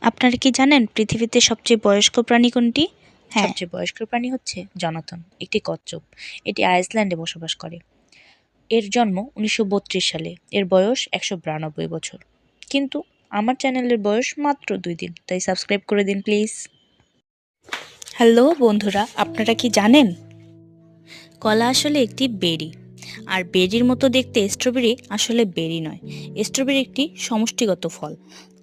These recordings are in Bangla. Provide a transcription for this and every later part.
আপনারা কি জানেন পৃথিবীতে সবচেয়ে বয়স্ক প্রাণী কোনটি? হ্যাঁ। সবচেয়ে বয়স্ক প্রাণী হচ্ছে জনাথন একটি কচ্ছপ। এটি আইসল্যান্ডে বসবাস করে। এর জন্ম উনিশশো বত্রিশ সালে। এর বয়স একশো বিরানব্বই বছর। কিন্তু আমার চ্যানেলের বয়স মাত্র দুই দিন তাই সাবস্ক্রাইব করে দিন প্লিজ। হ্যালো বন্ধুরা আপনারা কি জানেন? কলা আসলে একটি বেরি। আর বেরির মতো দেখতে স্ট্রবেরি আসলে বেরি নয়। স্ট্রবেরি একটি সমষ্টিগত ফল।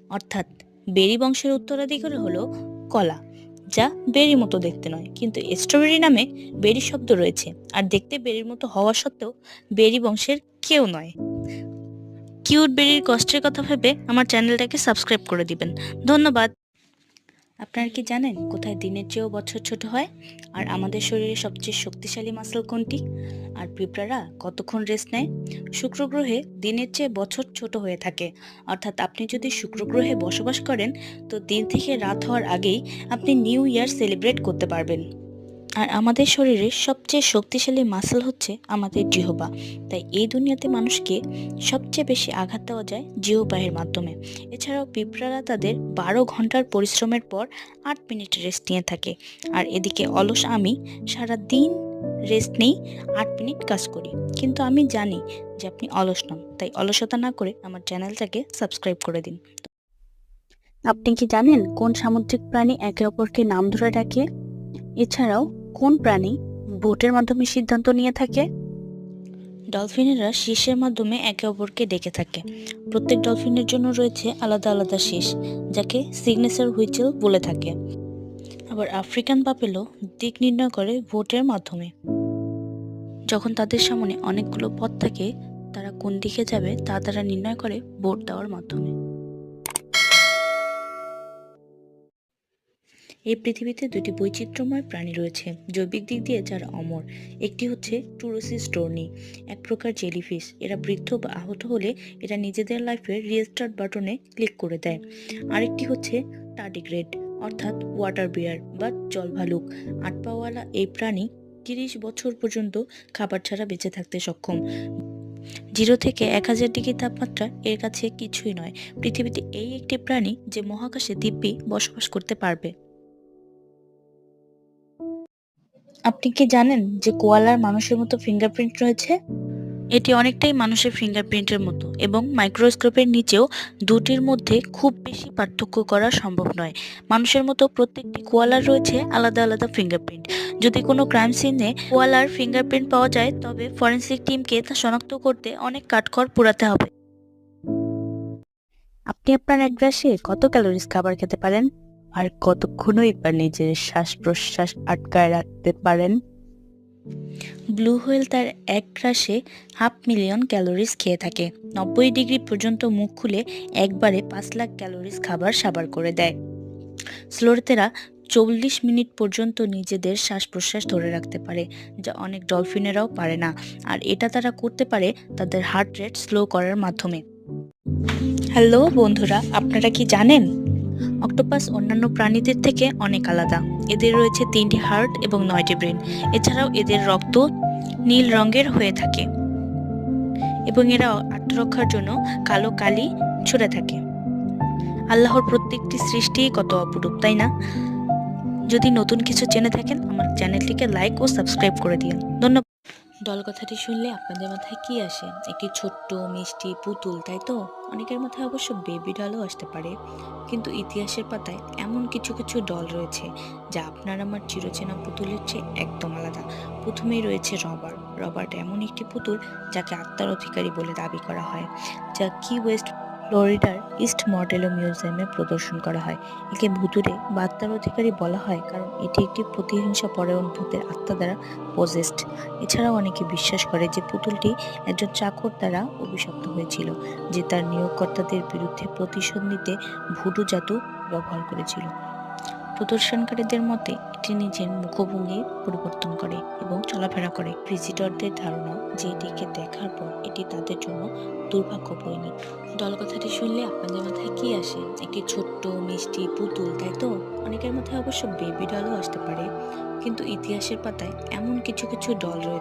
অর্থাৎ বেরি বংশের উত্তরাধিকারী হলো কলা, যা বেরির মতো দেখতে নয়, কিন্তু স্ট্রবেরি নামে বেরি শব্দ রয়েছে। আর দেখতে বেরির মতো হওয়া সত্ত্বেও বেরি বংশের কেউ নয়। কিউট বেরির কষ্টের কথা ভেবে আমার চ্যানেলটাকে সাবস্ক্রাইব করে দিবেন। ধন্যবাদ। আপনারা কি জানেন কোথায় দিনের চেয়েও বছর ছোট হয়? আর আমাদের শরীরে সবচেয়ে শক্তিশালী মাসল কোনটি? আর পিঁপড়ারা কতক্ষণ রেস্ট নেয়? শুক্র গ্রহে দিনের চেয়ে বছর ছোট হয়ে থাকে। অর্থাৎ আপনি যদি শুক্র গ্রহে বসবাস করেন, তো দিন থেকে রাত হওয়ার আগেই আপনি নিউ ইয়ার সেলিব্রেট করতে পারবেন। আর আমাদের শরীরের সবচেয়ে শক্তিশালী মাসল হচ্ছে আমাদের জিহবা। তাই এই দুনিয়াতে মানুষকে সবচেয়ে বেশি আঘাত দেওয়া যায় জিহবাহের মাধ্যমে। এছাড়াও পিঁপড়ারা তাদের বারো ঘণ্টার পরিশ্রমের পর আট মিনিট রেস্ট নিয়ে থাকে। আর এদিকে অলস আমি সারা দিন রেস্ট নেই, আট মিনিট কাজ করি। কিন্তু আমি জানি যে আপনি অলস নন। তাই অলসতা না করে আমার চ্যানেলটাকে সাবস্ক্রাইব করে দিন। আপনি কি জানেন কোন সামুদ্রিক প্রাণী একে অপরকে নাম ধরে ডাকে? এছাড়াও কোন প্রাণী ভোটের মাধ্যমে সিদ্ধান্ত নিয়ে থাকে? ডলফিনেরা শীষের মাধ্যমে একে অপরকে ডেকে থাকে। প্রত্যেক ডলফিনের জন্য রয়েছে আলাদা আলাদা শীষ, যাকে সিগনেচার হুইচেল বলে থাকে। আবার আফ্রিকান বাপেলো দিক নির্ণয় করে ভোটের মাধ্যমে। যখন তাদের সামনে অনেকগুলো পথ থাকে, তারা কোন দিকে যাবে তা তারা নির্ণয় করে ভোট দেওয়ার মাধ্যমে। এই পৃথিবীতে দুটি বৈচিত্র্যময় প্রাণী রয়েছে জৈবিক দিক দিয়ে যারা অমর। একটি হচ্ছে টুরোসিস স্টোরনি এক প্রকার জেলিফিশ এরা বৃদ্ধ বা আহত হলে এরা নিজেদের লাইফের রিস্টার্ট বাটনে ক্লিক করে দেয়। আরেকটি হচ্ছে টার্ডিগ্রেড অর্থাৎ ওয়াটার বিয়ার বা জল ভালুক আট পাওয়ালা এই প্রাণী তিরিশ বছর পর্যন্ত খাবার ছাড়া বেঁচে থাকতে সক্ষম। জিরো থেকে এক হাজার ডিগ্রি তাপমাত্রা এর কাছে কিছুই নয়। পৃথিবীতে এই একটি প্রাণী যে মহাকাশে দিব্যি বসবাস করতে পারবে। আপনি কি জানেন যে কোয়ালার মানুষের মতো ফিঙ্গারপ্রিন্ট রয়েছে? এটি অনেকটাই মানুষের ফিঙ্গারপ্রিন্টের মতো এবং মাইক্রোস্কোপের নিচেও দুটির মধ্যে খুব বেশি পার্থক্য করা সম্ভব নয়। মানুষের মতো প্রত্যেকটি কোয়ালার রয়েছে আলাদা আলাদা ফিঙ্গারপ্রিন্ট যদি কোনো ক্রাইম সিনে কোয়ালার ফিঙ্গারপ্রিন্ট পাওয়া যায়, তবে ফরেন্সিক টিমকে তা শনাক্ত করতে অনেক কাঠখড় পোড়াতে হবে। আপনি আপনার এক গ্রাসে কত ক্যালোরিজ খাবার খেতে পারেন? আর কতক্ষণই বা নিজের শ্বাস প্রশ্বাস আটকায় রাখতে পারেন? ব্লু হোয়েল তার এক গ্রাসে হাফ মিলিয়ন ক্যালোরিজ খেয়ে থাকে। নব্বই ডিগ্রি পর্যন্ত মুখ খুলে একবারে পাঁচ লাখ ক্যালোরিজ খাবার সাবার করে দেয়। স্লোরতেরা চল্লিশ মিনিট পর্যন্ত নিজেদের শ্বাস প্রশ্বাস ধরে রাখতে পারে, যা অনেক ডলফিনেরাও পারে না। আর এটা তারা করতে পারে তাদের হার্ট রেট স্লো করার মাধ্যমে। হ্যালো বন্ধুরা, আপনারা কি জানেন? অক্টোপাস অন্যান্য প্রাণীদের থেকে অনেক আলাদা। এদের রয়েছে তিনটি হার্ট এবং নয়টি ব্রেন। এছাড়াও এদের রক্ত নীল রঙের হয়ে থাকে এবং এরা আত্মরক্ষার জন্য কালো কালি ছুড়ে থাকে। আল্লাহর প্রত্যেকটি সৃষ্টিই কত অপরূপ, তাই না? যদি নতুন কিছু জেনে থাকেন, আমার চ্যানেলটিকে লাইক ও সাবস্ক্রাইব করে দিন। ধন্যবাদ। দল কথাটি শুনলে আপনাদের মাথায় কি আসে? একটি ছোট্ট, মিষ্টি পুতুল, তাই তো? অনেকের মাথায় অবশ্য বেবি ডলও আসতে পারে। কিন্তু ইতিহাসের পাতায় এমন কিছু কিছু ডল রয়েছে, যা আপনার আমার চিরচেনা পুতুলের চেয়ে একদম আলাদা। প্রথমেই রয়েছে রবার্ট রবার্ট এমন একটি পুতুল যাকে আত্মার অধিকারী বলে দাবি করা হয়, যা কি ওয়েস্ট ফ্লোরিডার ইস্ট মডেলো মিউজিয়ামে প্রদর্শন করা হয়। একে ভুতুরে বার্তার অধিকারী বলা হয় কারণ এটি একটি প্রতিহিংসা পরায়ণ ভূতের আত্মা দ্বারা পজেস্ট এছাড়াও অনেকে বিশ্বাস করে যে পুতুলটি একজন চাকর দ্বারা অভিশপ্ত হয়েছিল, যে তার নিয়োগকর্তাদের বিরুদ্ধে প্রতিশোধ নিতে ভুডু জাদু ব্যবহার করেছিল। প্রদর্শনকারীদের মতে এটি নিজের মুখভঙ্গি পরিবর্তন করে এবং চলাফেরা করে। ভিজিটরদের ধারণা যে এটিকে দেখার পর এটি তাদের জন্য দুর্ভাগ্য বইনি। দল কথাটি শুনলে আপনাদের মাথায় কি আসে? একটি ছোট্ট, মিষ্টি পুতুল, তাই তো? অনেকের মাথায় অবশ্য বেবি ডলও আসতে পারে। কিন্তু ইতিহাসের পাতায় এমন কিছু কিছু ডল রয়েছে।